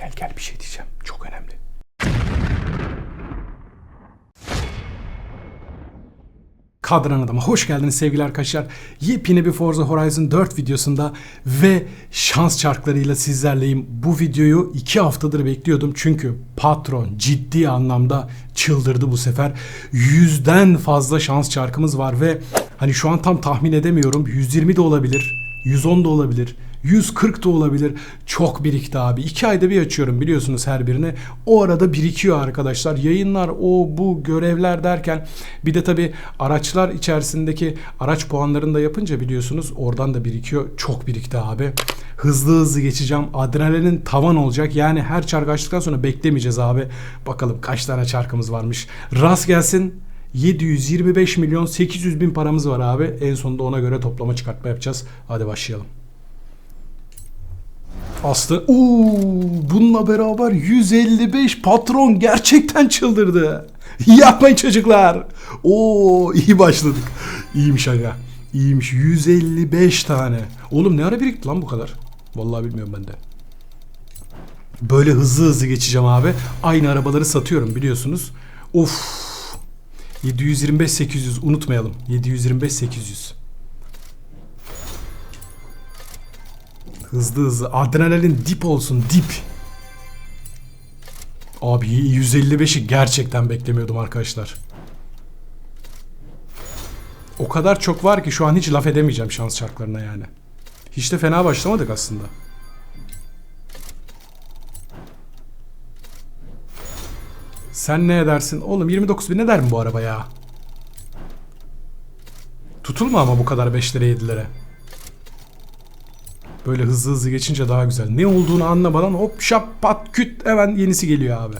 Gel gel bir şey diyeceğim. Çok önemli. Kadran Adam'a hoş geldiniz sevgili arkadaşlar. Yepyeni bir Forza Horizon 4 videosunda ve şans çarklarıyla sizlerleyim. Bu videoyu 2 haftadır bekliyordum çünkü patron ciddi anlamda çıldırdı bu sefer. Yüzden fazla şans çarkımız var ve hani şu an tam tahmin edemiyorum. 120 de olabilir, 110 da olabilir. 140 da olabilir. Çok birikti abi. 2 ayda bir açıyorum biliyorsunuz her birini. O arada birikiyor arkadaşlar. Yayınlar, o bu görevler derken bir de tabi araçlar içerisindeki araç puanlarını da yapınca biliyorsunuz oradan da birikiyor. Çok birikti abi. Hızlı hızlı geçeceğim. Adrenalin tavan olacak. Yani her çark açtıktan sonra beklemeyeceğiz abi. Bakalım kaç tane çarkımız varmış. Rast gelsin. 725 milyon 800 bin paramız var abi. En sonunda ona göre toplama çıkartma yapacağız. Hadi başlayalım. Aslı uuu bununla beraber 155 patron gerçekten çıldırdı. Yapmayın çocuklar. Oo iyi başladık. İyiymiş aga. İyiymiş 155 tane. Oğlum ne ara birikti lan bu kadar? Vallahi bilmiyorum ben de. Böyle hızlı hızlı geçeceğim abi. Aynı arabaları satıyorum biliyorsunuz. Of. 725 800 unutmayalım. 725 800. Hızlı hızlı. Adrenalin dip olsun dip. Abi 155'i gerçekten beklemiyordum arkadaşlar. O kadar çok var ki şu an hiç laf edemeyeceğim şans çarklarına yani. Hiç de fena başlamadık aslında. Sen ne edersin? Oğlum 29 bin ne der mi bu araba ya? Tutulma ama bu kadar 5'lere 7'lere. Böyle hızlı hızlı geçince daha güzel. Ne olduğunu anlamadan hop şap pat küt hemen yenisi geliyor abi.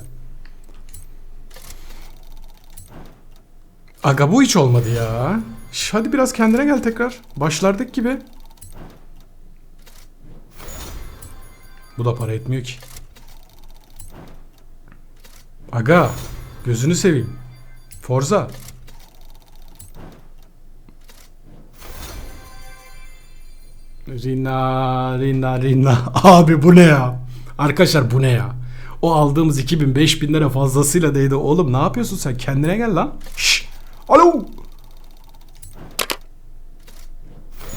Aga bu hiç olmadı ya. Şş, hadi biraz kendine gel tekrar. Başlardaki gibi. Bu da para etmiyor ki. Aga gözünü seveyim. Forza. Rina, Rina, Rina. Abi bu ne ya? Arkadaşlar bu ne ya? O aldığımız 2000 5000 lira fazlasıyla değdi. Oğlum ne yapıyorsun sen? Kendine gel lan. Şş. Alo.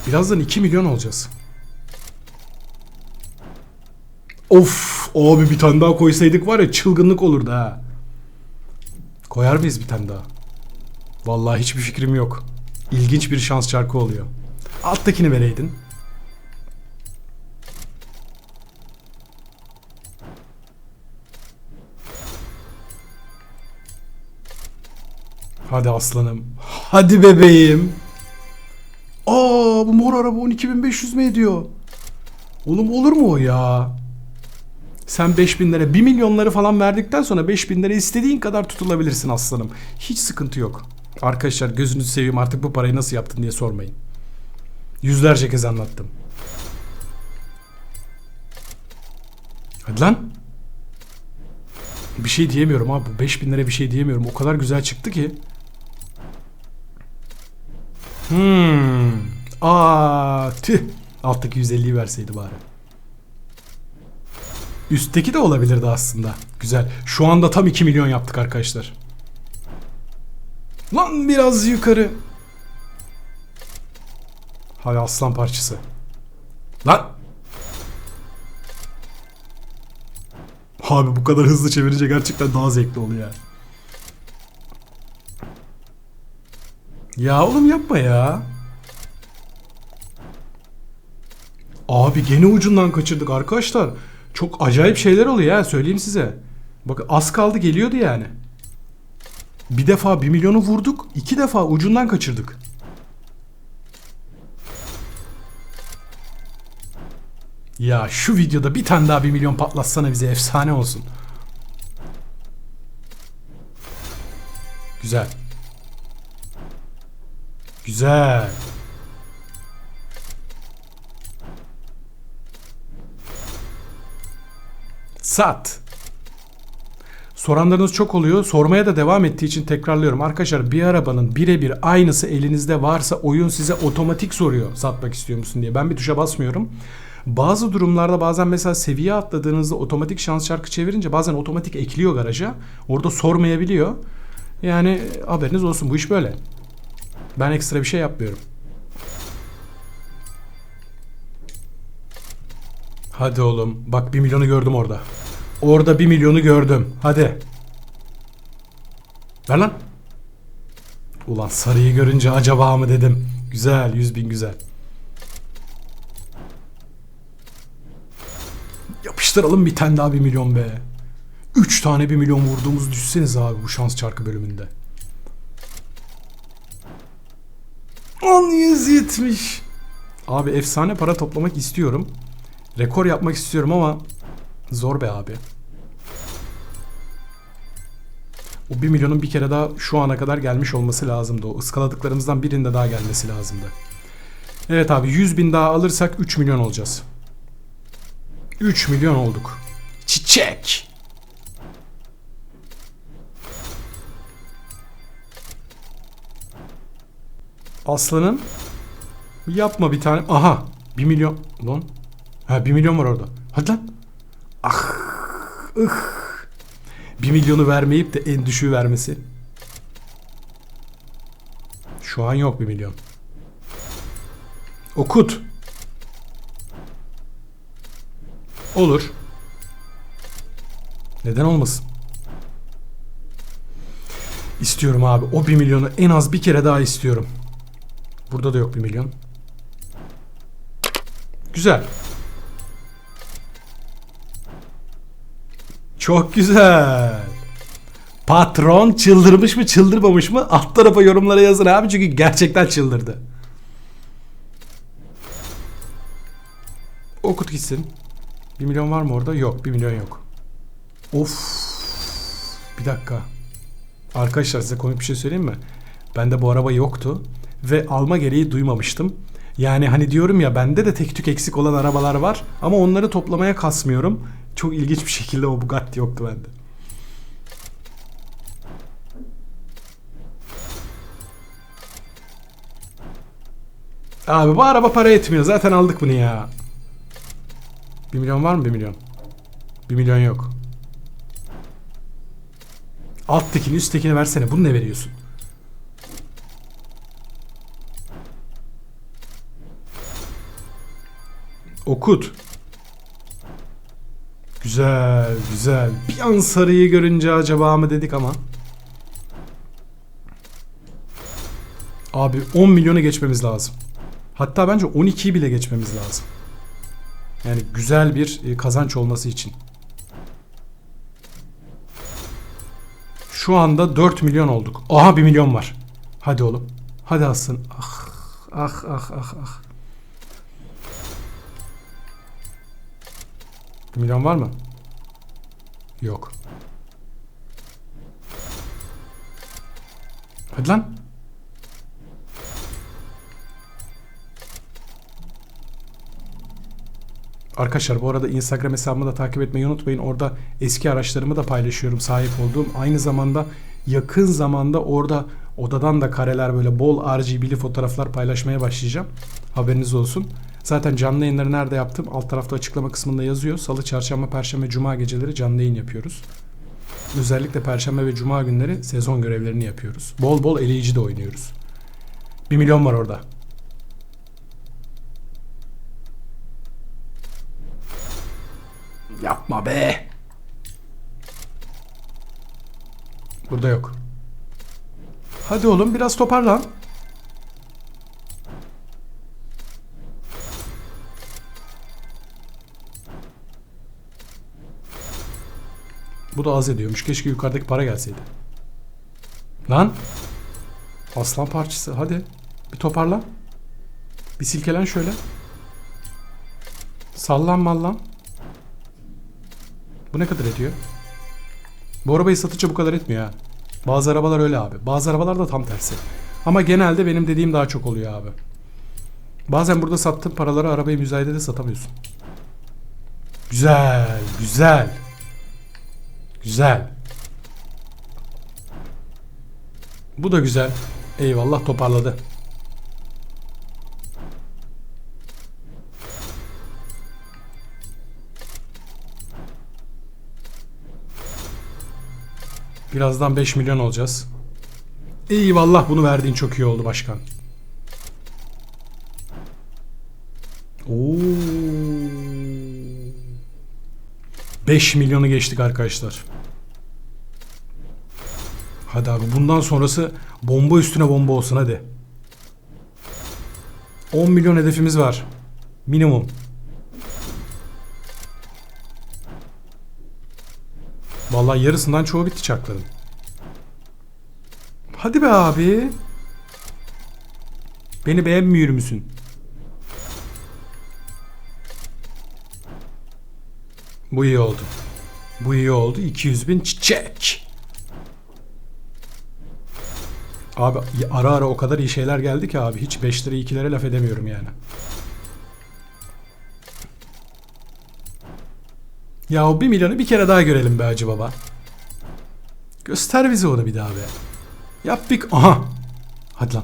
Birazdan 2 milyon olacağız. Of abi bir tane daha koysaydık var ya çılgınlık olurdu ha. Koyar mıyız bir tane daha? Vallahi hiçbir fikrim yok. İlginç bir şans çarkı oluyor. Alttakini vereydin. Hadi aslanım. Hadi bebeğim. Aa bu mor araba 12.500 mi ediyor? Oğlum olur mu o ya? Sen 5000 lira 1 milyonları falan verdikten sonra 5000 lira istediğin kadar tutulabilirsin aslanım. Hiç sıkıntı yok. Arkadaşlar gözünüzü seveyim artık bu parayı nasıl yaptın diye sormayın. Yüzlerce kez anlattım. Hadi lan. Bir şey diyemiyorum abi. Bu 5000 lira bir şey diyemiyorum. O kadar güzel çıktı ki. Hmm. Aa, tüh. Alttaki 150'yi verseydi bari. Üstteki de olabilirdi aslında. Güzel. Şu anda tam 2 milyon yaptık arkadaşlar. Lan biraz yukarı. Hay aslan parçası. Lan. Abi bu kadar hızlı çevirince gerçekten daha zevkli oluyor ya. Ya oğlum yapma ya. Abi gene ucundan kaçırdık arkadaşlar. Çok acayip şeyler oluyor ya söyleyeyim size. Bak az kaldı geliyordu yani. Bir defa 1 milyonu vurduk. iki defa ucundan kaçırdık. Ya şu videoda bir tane daha 1 milyon patlatsana bize efsane olsun. Güzel. Güzel. Sat. Soranlarınız çok oluyor. Sormaya da devam ettiği için tekrarlıyorum. Arkadaşlar bir arabanın birebir aynısı elinizde varsa oyun size otomatik soruyor satmak istiyor musun diye. Ben bir tuşa basmıyorum. Bazı durumlarda bazen mesela seviye atladığınızda otomatik şans çarkı çevirince bazen otomatik ekliyor garaja. Orada sormayabiliyor. Yani haberiniz olsun bu iş böyle. Ben ekstra bir şey yapmıyorum. Hadi oğlum. Bak 1 milyonu gördüm orada. Orada 1 milyonu gördüm. Hadi. Ver lan. Ulan sarıyı görünce acaba mı dedim. Güzel 100 bin güzel. Yapıştıralım bir tane daha 1 milyon be. 3 tane 1 milyon vurduğumuzu düşseniz abi bu şans çarkı bölümünde. 10 170. Abi efsane para toplamak istiyorum. Rekor yapmak istiyorum ama zor be abi. O 1 milyonun bir kere daha şu ana kadar gelmiş olması lazımdı. O ıskaladıklarımızdan birinde daha gelmesi lazımdı. Evet abi 100 bin daha alırsak 3 milyon olacağız. 3 milyon olduk. Çiçek. Aslanım. Yapma bir tane. Aha. 1 milyon. Lan. Ha 1 milyon var orada. Hadi lan. Ah. Ih. 1 milyonu vermeyip de en düşüğü vermesi. Şu an yok 1 milyon. Okut. Olur. Neden olmasın? İstiyorum abi. O 1 milyonu en az bir kere daha istiyorum. Burada da yok 1 milyon. Güzel. Çok güzel. Patron çıldırmış mı çıldırmamış mı? Alt tarafa yorumlara yazın abi çünkü gerçekten çıldırdı. Okut gitsin. 1 milyon var mı orada? Yok 1 milyon yok. Of. Bir dakika. Arkadaşlar size komik bir şey söyleyeyim mi? Bende bu araba yoktu. Ve alma gereği duymamıştım. Yani hani diyorum ya bende de tek tük eksik olan arabalar var. Ama onları toplamaya kasmıyorum. Çok ilginç bir şekilde o Bugatti yoktu bende. Abi bu araba para etmiyor. Zaten aldık bunu ya. 1 milyon var mı 1 milyon? 1 milyon yok. Alttakini üsttekini versene. Bunu ne veriyorsun? Okut. Güzel, güzel. Bir an sarıyı görünce acaba mı dedik ama. Abi 10 milyonu geçmemiz lazım. Hatta bence 12'yi bile geçmemiz lazım. Yani güzel bir e, kazanç olması için. Şu anda 4 milyon olduk. Aha 1 milyon var. Hadi oğlum. Hadi asın. Ah ah ah ah ah. 1 milyon var mı? Yok. Hadi lan. Arkadaşlar bu arada Instagram hesabımı da takip etmeyi unutmayın. Orada eski araçlarımı da paylaşıyorum sahip olduğum. Aynı zamanda yakın zamanda orada odadan da kareler böyle bol RGB'li fotoğraflar paylaşmaya başlayacağım. Haberiniz olsun. Zaten canlı yayınları nerede yaptım? Alt tarafta açıklama kısmında yazıyor. Salı, çarşamba, perşembe, cuma geceleri canlı yayın yapıyoruz. Özellikle perşembe ve cuma günleri sezon görevlerini yapıyoruz. Bol bol eleyici de oynuyoruz. 1 milyon var orada. Yapma be. Burada yok. Hadi oğlum biraz toparlan. Bu da az ediyormuş. Keşke yukarıdaki para gelseydi. Lan. Aslan parçası. Hadi. Bir toparlan. Bir silkelen şöyle. Sallan mallan. Bu ne kadar ediyor? Bu arabayı satınca bu kadar etmiyor ha. Bazı arabalar öyle abi. Bazı arabalar da tam tersi. Ama genelde benim dediğim daha çok oluyor abi. Bazen burada sattığın paraları arabayı müzayedede satamıyorsun. Güzel, güzel. Güzel. Bu da güzel. Eyvallah toparladı. Birazdan 5 milyon olacağız. Eyvallah bunu verdiğin çok iyi oldu başkan. Oo. 5 milyonu geçtik arkadaşlar. Hadi abi bundan sonrası bomba üstüne bomba olsun hadi. 10 milyon hedefimiz var. Minimum. Vallahi yarısından çoğu bitti çarkların. Hadi be abi. Beni beğenmiyor musun? Bu iyi oldu. Bu iyi oldu. 200 bin çiçek. Abi ara ara o kadar iyi şeyler geldi ki abi. Hiç 5 lira 2'lere laf edemiyorum yani. Ya o 1 milyonu bir kere daha görelim be Hacı Baba. Göster bize onu bir daha be. Yap bir... Aha! Hadi lan.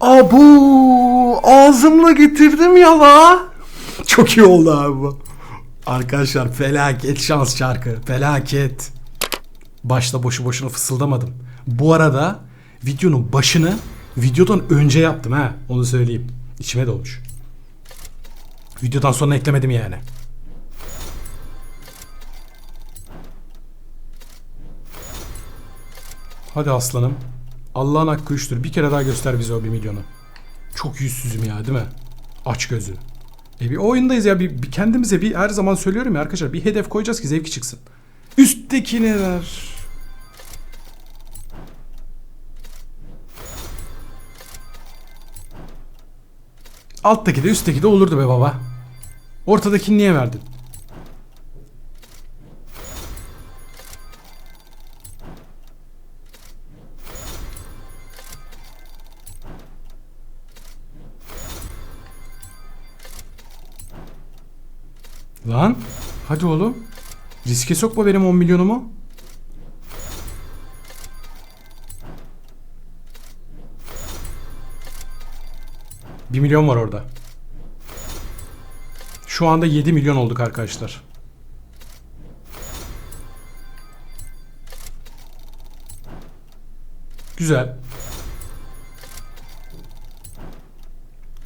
Abu ağzımla getirdim ya la. Çok iyi oldu abi bu. Arkadaşlar felaket şans şarkı. Felaket. Başta boşu boşuna fısıldamadım. Bu arada videonun başını videodan önce yaptım ha. Onu söyleyeyim. İçime dolmuş. Videodan sonra eklemedim yani. Hadi aslanım. Allah'ın hakkı üçtür. Bir kere daha göster bize o bir milyonu. Çok yüzsüzüm ya değil mi? Aç gözü. E bir oyundayız ya bir, bir kendimize bir her zaman söylüyorum ya arkadaşlar bir hedef koyacağız ki zevki çıksın. Üsttekine ver. Alttaki de üstteki de olurdu be baba. Ortadakini niye verdin? Hadi oğlum. Riske sokma benim 10 milyonumu. Bir milyon var orada. Şu anda 7 milyon olduk arkadaşlar. Güzel.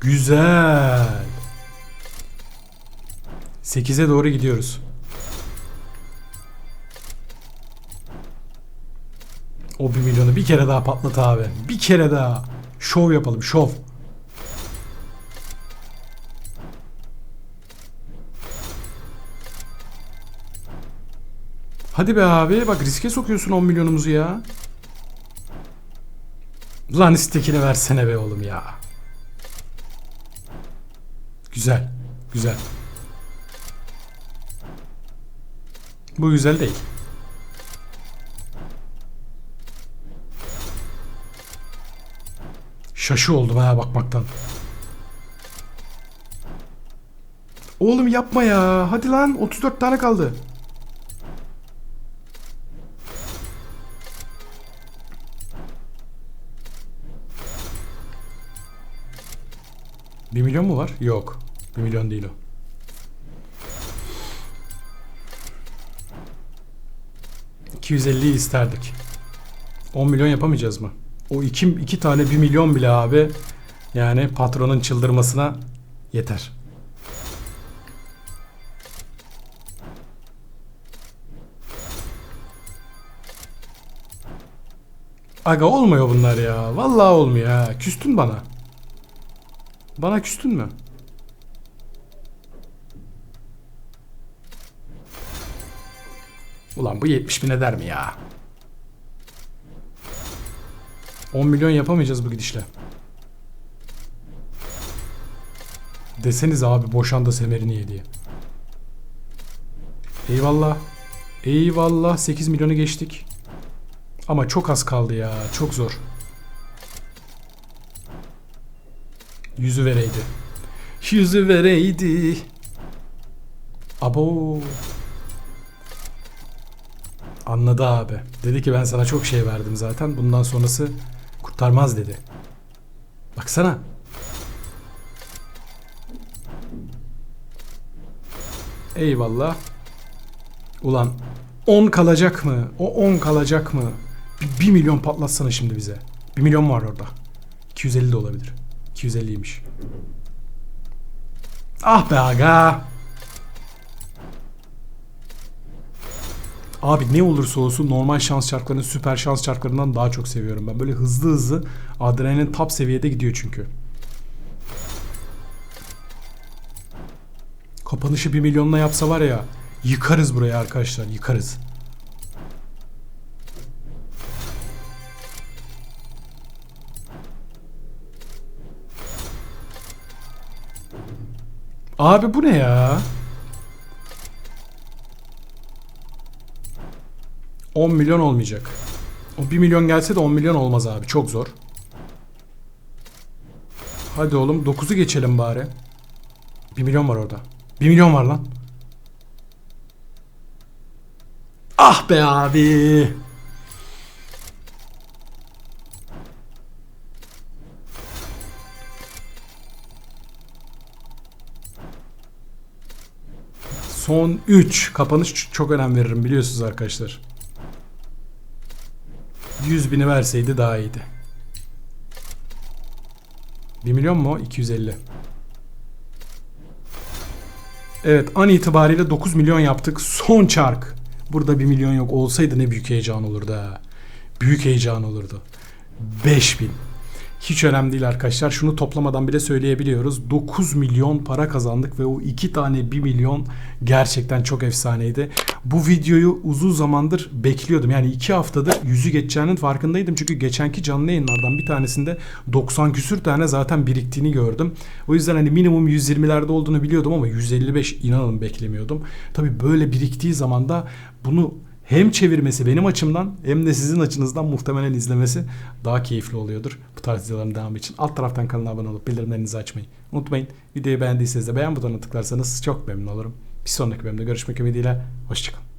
Güzel. 8'e doğru gidiyoruz. O 1 milyonu bir kere daha patlat abi. Bir kere daha. Şov yapalım şov. Hadi be abi bak riske sokuyorsun 10 milyonumuzu ya. Lan istekini versene be oğlum ya. Güzel. Güzel. Bu güzel değil. Şaşı oldum ha bakmaktan. Oğlum yapma ya. Hadi lan 34 tane kaldı. Bir milyon mu var? Yok. Bir milyon değil o. ...250'yi isterdik. 10 milyon yapamayacağız mı? O iki, iki tane 1 milyon bile abi... ...yani patronun çıldırmasına yeter. Aga olmuyor bunlar ya. Vallahi olmuyor ha. Küstün bana. Bana küstün mü? Ulan bu 70 bin eder mi ya? 10 milyon yapamayacağız bu gidişle. Deseniz abi boşandı semerini ye diye. Eyvallah. Eyvallah 8 milyonu geçtik. Ama çok az kaldı ya. Çok zor. Yüzü vereydi. Yüzü vereydi. Abo. Anladı abi. Dedi ki ben sana çok şey verdim zaten. Bundan sonrası kurtarmaz dedi. Baksana. Eyvallah. Ulan 10 kalacak mı? O 10 kalacak mı? 1 milyon patlatsana şimdi bize. 1 milyon var orada. 250 de olabilir. 250'ymiş. Ah be aga. Abi ne olursa olsun normal şans çarklarını süper şans çarklarından daha çok seviyorum ben. Böyle hızlı hızlı adrenalin top seviyede gidiyor çünkü. Kapanışı 1 milyonla yapsa var ya yıkarız burayı arkadaşlar yıkarız. Abi bu ne ya? 10 milyon olmayacak. O 1 milyon gelse de 10 milyon olmaz abi. Çok zor. Hadi oğlum 9'u geçelim bari. 1 milyon var orada. 1 milyon var lan. Ah be abi. Son 3. Kapanış çok önem veririm biliyorsunuz arkadaşlar. 100 bini verseydi daha iyiydi. 1 milyon mu? 250. Evet an itibariyle 9 milyon yaptık. Son çark. Burada 1 milyon yok olsaydı ne büyük heyecan olurdu ha. Büyük heyecan olurdu. 5000. Hiç önemli değil arkadaşlar. Şunu toplamadan bile söyleyebiliyoruz. 9 milyon para kazandık ve o iki tane 1 milyon gerçekten çok efsaneydi. Bu videoyu uzun zamandır bekliyordum. Yani 2 haftadır yüzü geçeceğinin farkındaydım. Çünkü geçenki canlı yayınlardan bir tanesinde 90 küsür tane zaten biriktiğini gördüm. O yüzden hani minimum 120'lerde olduğunu biliyordum ama 155 inanın beklemiyordum. Tabi böyle biriktiği zaman da bunu hem çevirmesi benim açımdan hem de sizin açınızdan muhtemelen izlemesi daha keyifli oluyordur. Bu tarz videoların devamı için alt taraftan kanala abone olup bildirimlerinizi açmayı unutmayın. Videoyu beğendiyseniz de beğen butonuna tıklarsanız çok memnun olurum. Bir sonraki bölümde görüşmek ümidiyle. Hoşçakalın.